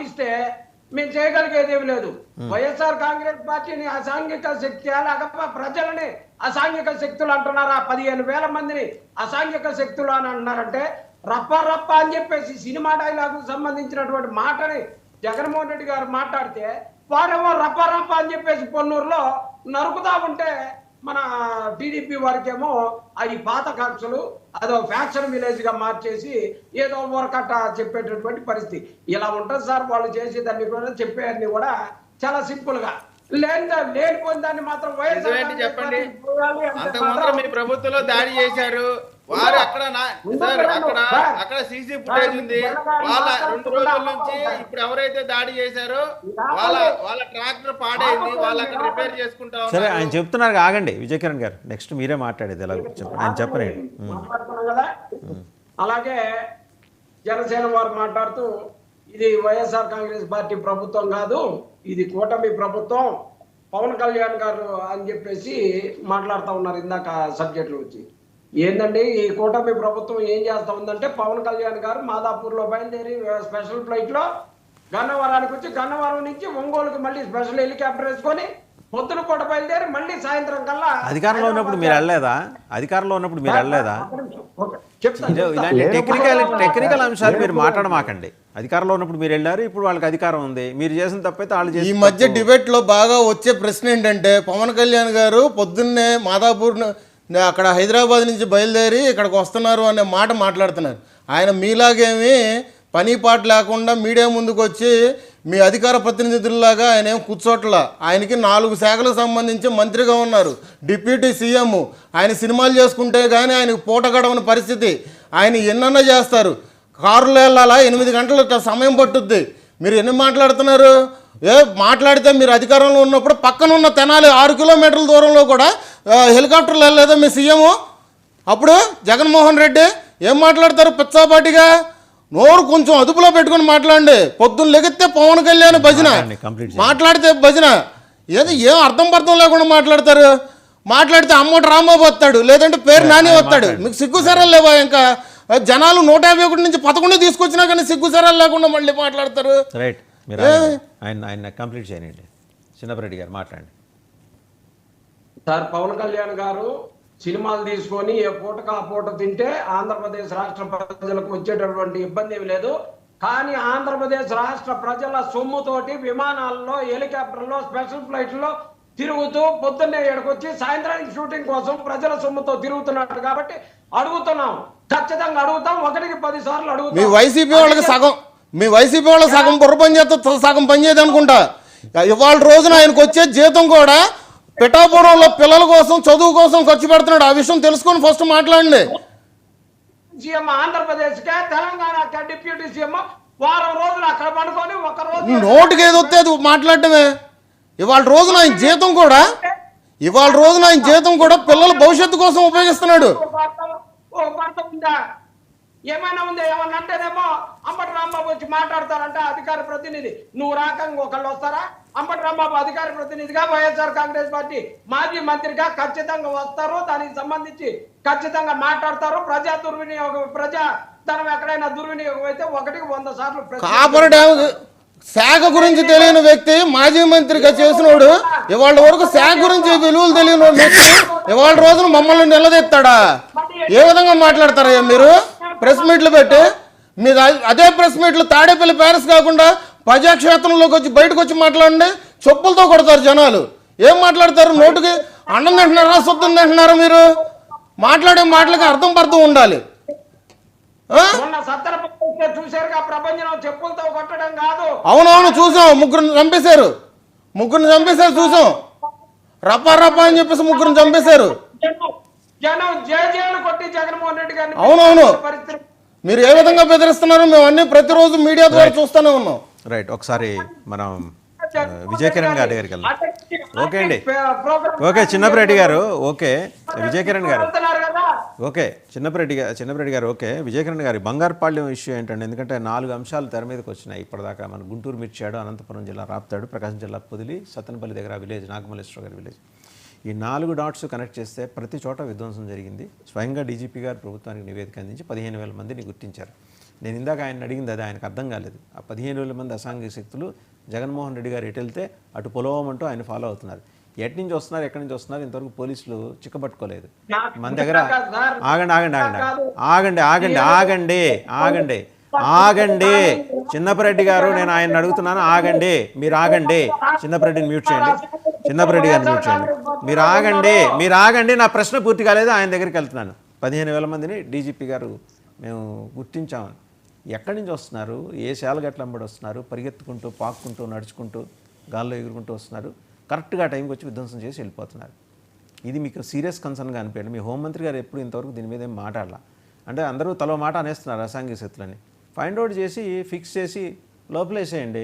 భావిస్తే మేము చేయగలిగేది ఏమి లేదు. వైఎస్ఆర్ కాంగ్రెస్ పార్టీని అసాంఘిక శక్తి లేకపోతే ప్రజలని అసాంఘిక శక్తులు అంటున్నారా? పదిహేను వేల మందిని అసాంఘిక శక్తులు అని అంటున్నారంటే రప్ప రప్ప అని చెప్పేసి సినిమా డైలాగ్ సంబంధించినటువంటి మాటని జగన్మోహన్ రెడ్డి గారు మాట్లాడితే వారేమో రప్ప రప్ప అని చెప్పేసి పొన్నూరులో నరుకుతా ఉంటే మన టీడీపీ వారికేమో అది పాత కక్షలు అదో ఫ్యాక్షన్ విలేజ్గా మార్చేసి ఏదో ఊరకట్ట చెప్పేటటువంటి పరిస్థితి. ఇలా ఉంటుంది సార్ వాళ్ళు చేసేదాన్ని కూడా చెప్పేవన్నీ కూడా చాలా సింపుల్గా లేని లేనిపోయిన దాన్ని మాత్రం నిజమేంటి చెప్పండి? మీ ప్రభుత్వంలో దాడి చేశారు. వారు అక్కడ సార్ అక్కడ అక్కడ సీసీ ఫుటేజ్ ఉంది. వాళ్ళ రెండు రోజుల నుంచి ఇప్పుడు ఎవరైతే దాడి చేశారో వాళ్ళ వాళ్ళ ట్రాక్టర్ పాడైంది. వాళ్ళు అక్కడ రిపేర్ చేసుకుంటా సరే ఆయన చెప్తున్నారు ఆగండి. విజయ్ కిరణ్ గారు నెక్స్ట్ మీరే మాట్లాడేది ఎలా చెప్పండి. ఆయన కదా. అలాగే జనసేన వారు మాట్లాడుతూ ఇది వైఎస్ఆర్ కాంగ్రెస్ పార్టీ ప్రభుత్వం కాదు ఇది కూటమి ప్రభుత్వం. పవన్ కళ్యాణ్ గారు అని చెప్పేసి మాట్లాడుతూ ఉన్నారు ఇందాక సబ్జెక్టులు వచ్చి. ఏందండి ఈ కూటమి ప్రభుత్వం ఏం చేస్తా ఉందంటే పవన్ కళ్యాణ్ గారు మాదాపూర్లో బయలుదేరి స్పెషల్ ఫ్లైట్లో గన్నవరానికి వచ్చి గన్నవరం నుంచి ఒంగోలుకి మళ్ళీ స్పెషల్ హెలికాప్టర్ వేసుకొని పొద్దున పూట బయలుదేరి మళ్ళీ సాయంత్రం కల్లా అధికారంలో ఉన్నప్పుడు మీరు వెళ్ళలేదా? అధికారంలో ఉన్నప్పుడు మీరు వెళ్ళలేదా. ఇలాంటి టెక్నికల్ టెక్నికల్ అంశాలు మీరు మాట్లాడమాకండి. అధికారంలో ఉన్నప్పుడు మీరు వెళ్ళారు ఇప్పుడు వాళ్ళకి అధికారం ఉంది. మీరు చేసిన తప్పైతే వాళ్ళు ఈ మధ్య డిబేట్లో బాగా వచ్చే ప్రశ్న ఏంటంటే పవన్ కళ్యాణ్ గారు పొద్దున్నే మాదాపూర్ ను- అక్కడ హైదరాబాద్ నుంచి బయలుదేరి ఇక్కడికి వస్తున్నారు అనే మాట మాట్లాడుతున్నారు. ఆయన మీలాగేమి పని పాట లేకుండా మీడియా ముందుకు వచ్చి మీ అధికార ప్రతినిధుల్లాగా ఆయన ఏం కూర్చోట్ల? ఆయనకి నాలుగు శాఖలకు సంబంధించి మంత్రిగా ఉన్నారు. Deputy CM. ఆయన సినిమాలు చేసుకుంటే కానీ ఆయనకు పూట గడవని పరిస్థితి. ఆయన ఎన్నన్నా చేస్తారు. కారులో వెళ్ళాలా? ఎనిమిది గంటల సమయం పట్టుద్ది. మీరు ఎన్ని మాట్లాడుతున్నారు? ఏ మాట్లాడితే మీరు అధికారంలో ఉన్నప్పుడు పక్కన ఉన్న తెనాలి ఆరు కిలోమీటర్ల దూరంలో కూడా హెలికాప్టర్లు వెళ్ళలేదా మీ సీఎం? అప్పుడు జగన్మోహన్ రెడ్డి ఏం మాట్లాడతారు పిచ్చాపాటిగా? నోరు కొంచెం అదుపులో పెట్టుకొని మాట్లాడండి. పొద్దున్న లెగితే పవన్ కళ్యాణ్ భజన. మాట్లాడితే భజన. ఏది ఏం అర్థం పర్థం లేకుండా మాట్లాడతారు? మాట్లాడితే అమ్మటి రాంబాబు వస్తాడు లేదంటే పేరు నాని వస్తాడు. మీకు సిగ్గు సరలు లేవా ఇంకా? జనాలు నూట యాభై ఒకటి నుంచి పదకొండు తీసుకొచ్చినా కానీ సిగ్గు సరలు లేకుండా మళ్ళీ మాట్లాడతారు. రైట్. ఆయన ఆయన కంప్లీట్ చేయనండి చిన్నపరెడ్డి గారు మాట్లాడండి. సార్ పవన్ కళ్యాణ్ గారు సినిమాలు తీసుకొని ఏ పూటకు ఆ పూట తింటే ఆంధ్రప్రదేశ్ రాష్ట్ర ప్రజలకు వచ్చేటటువంటి ఇబ్బంది ఏమి లేదు. కానీ ఆంధ్రప్రదేశ్ రాష్ట్ర ప్రజల సొమ్ముతోటి విమానాల్లో హెలికాప్టర్లో స్పెషల్ ఫ్లైట్లో తిరుగుతూ పొద్దున్నే ఇక్కడికొచ్చి సాయంత్రానికి షూటింగ్ కోసం ప్రజల సొమ్ముతో తిరుగుతున్నట్టు కాబట్టి అడుగుతున్నాం. ఖచ్చితంగా అడుగుతాం. ఒకటికి పది సార్లు మీ అడుగుతాం వైసీపీ వాళ్ళకి సగం. మీ వైసీపీ వాళ్ళకి సగం బుర్ర పని చేస్తే సగం పని చేయదు అనుకుంటా. ఇవాళ రోజున ఆయనకు వచ్చే జీతం కూడా పిఠాపురంలో పిల్లల కోసం చదువు కోసం ఖర్చు పెడుతున్నాడు. ఆ విషయం తెలుసుకొని ఫస్ట్ మాట్లాడండి. సీఎం ఆంధ్రప్రదేశ్ కే తెలంగాణ డిప్యూటీ సీఎం వారం రోజులు అక్కడ పడుకొని ఒక రోజు నోటికి ఏది అది మాట్లాడటమే. ఇవాళ రోజున ఆయన జీతం కూడా ఇవాళ రోజున ఆయన జీతం కూడా పిల్లల భవిష్యత్తు కోసం ఉపయోగిస్తున్నాడు. ఏమైనా ఉందా? ఏమన్నా అంటేనేమో అంబటి రాంబాబు వచ్చి మాట్లాడతారంటే అధికార ప్రతినిధి. నువ్వు రాకంగా ఒకళ్ళు వస్తారా? అంబటి రాంబాబు అధికార ప్రతినిధిగా వైఎస్ఆర్ కాంగ్రెస్ పార్టీ మాజీ మంత్రిగా ఖచ్చితంగా వస్తారు. దానికి సంబంధించి ఖచ్చితంగా మాట్లాడతారు. ప్రజా దుర్వినియోగం ప్రజా ధనం ఎక్కడైనా దుర్వినియోగం అయితే ఒకటికి వంద సార్లు ప్రతి- కాపర్ డ్యామ్ శాఖ గురించి తెలియని వ్యక్తి మాజీ మంత్రిగా చేసినోడు ఇవాళ వరకు శాఖ గురించి విలువలు తెలియని వ్యక్తి ఇవాళ రోజున మమ్మల్ని నిలదీస్తాడా? ఏ విధంగా మాట్లాడతారయ్యా మీరు? ప్రెస్ మీట్లు పెట్టి మీరు అ- అదే ప్రెస్ మీట్లు తాడేపల్లి ప్యారిస్ కాకుండా ప్రజాక్షేత్రంలోకి వచ్చి బయటకు వచ్చి మాట్లాడండి. చెప్పులతో కొడతారు జనాలు. ఏం మాట్లాడతారు? నోటుకి అన్నం తింటున్నారా శుద్ధం తింటున్నారా మీరు? మాట్లాడే మాటలకి అర్థం పర్థం ఉండాలి. అవునవును చూసాం. ముగ్గురిని చంపేశారు. ముగ్గురిని చంపేశారు చూసాం. రప్పా రప్పా అని చెప్పేసి ముగ్గురిని చంపేశారు. జనం- జనం జేజేలు కొట్టి జగన్మోహన్ రెడ్డి గారిని అవునవును. పరిస్థితి. మీరు ఏ విధంగా బెదిరిస్తున్నారో? మేము అన్ని ప్రతిరోజు మీడియా ద్వారా చూస్తూనే ఉన్నాం. రైట్ ఒకసారి మనం విజయ్ కిరణ్ గారి దగ్గరికి వెళ్దాం ఓకే అండి. ఓకే చిన్నపరెడ్డి గారు ఓకే విజయ్ కిరణ్ గారు. ఓకే చిన్నపరెడ్డి గారు చిన్నపరెడ్డి గారు ఓకే విజయకిరణ్ గారి బంగారుపాళ్యం ఇష్యూ ఏంటంటే ఎందుకంటే నాలుగు అంశాలు తెర మీదకి వచ్చినాయి. ఇప్పటిదాకా మన గుంటూరు మిర్చాడు అనంతపురం జిల్లా రాప్తాడు ప్రకాశం జిల్లా పొదిలి సత్తెనపల్లి దగ్గర విలేజ్ నాగమల్లేశ్వర గారి విలేజ్. ఈ నాలుగు డాట్స్ కనెక్ట్ చేస్తే ప్రతి చోట విధ్వంసం జరిగింది. స్వయంగా డీజీపీ గారు ప్రభుత్వానికి నివేదిక అందించి పదిహేను వేల మందిని గుర్తించారు. నేను ఇందాక ఆయన అడిగింది అది ఆయనకు అర్థం కాలేదు. ఆ పదిహేను వేల మంది అసాంఘిక శక్తులు జగన్మోహన్ రెడ్డి గారు ఎటు వెళ్తే అటు పొలవమంటూ ఆయన ఫాలో అవుతున్నారు. ఎటు నుంచి వస్తున్నారు ఎక్కడి నుంచి వస్తున్నారు ఇంతవరకు పోలీసులు చిక్కబట్టుకోలేదు మన దగ్గర ఆగండి ఆగండి ఆగండి ఆగండి ఆగండి ఆగండి ఆగండి ఆగండి చిన్నపరెడ్డి గారు నేను ఆయన అడుగుతున్నాను ఆగండి మీరు ఆగండి. చిన్నపరెడ్డిని మ్యూట్ చేయండి. చిన్నపరెడ్డి గారిని చేయండి మీరు ఆగండి మీరు ఆగండి నా ప్రశ్న పూర్తి కాలేదు ఆయన దగ్గరికి వెళ్తున్నాను. పదిహేను వేల మందిని డీజీపీ గారు మేము గుర్తించామని ఎక్కడి నుంచి వస్తున్నారు? ఏ శాలగట్ల అంబడి వస్తున్నారు? పరిగెత్తుకుంటూ పాక్కుంటూ నడుచుకుంటూ గాల్లో ఎగురుకుంటూ వస్తున్నారు. కరెక్ట్గా టైంకి వచ్చి విధ్వంసం చేసి వెళ్ళిపోతున్నారు. ఇది మీకు సీరియస్ కన్సర్న్గా అనిపించండి. మీ హోంమంత్రి గారు ఎప్పుడు ఇంతవరకు దీని మీద ఏం మాట్లాడాల? అంటే అందరూ తలో మాట అనేస్తున్నారు అసాంఘిక శక్తులని. ఫైండ్ అవుట్ చేసి ఫిక్స్ చేసి లోపలేసేయండి.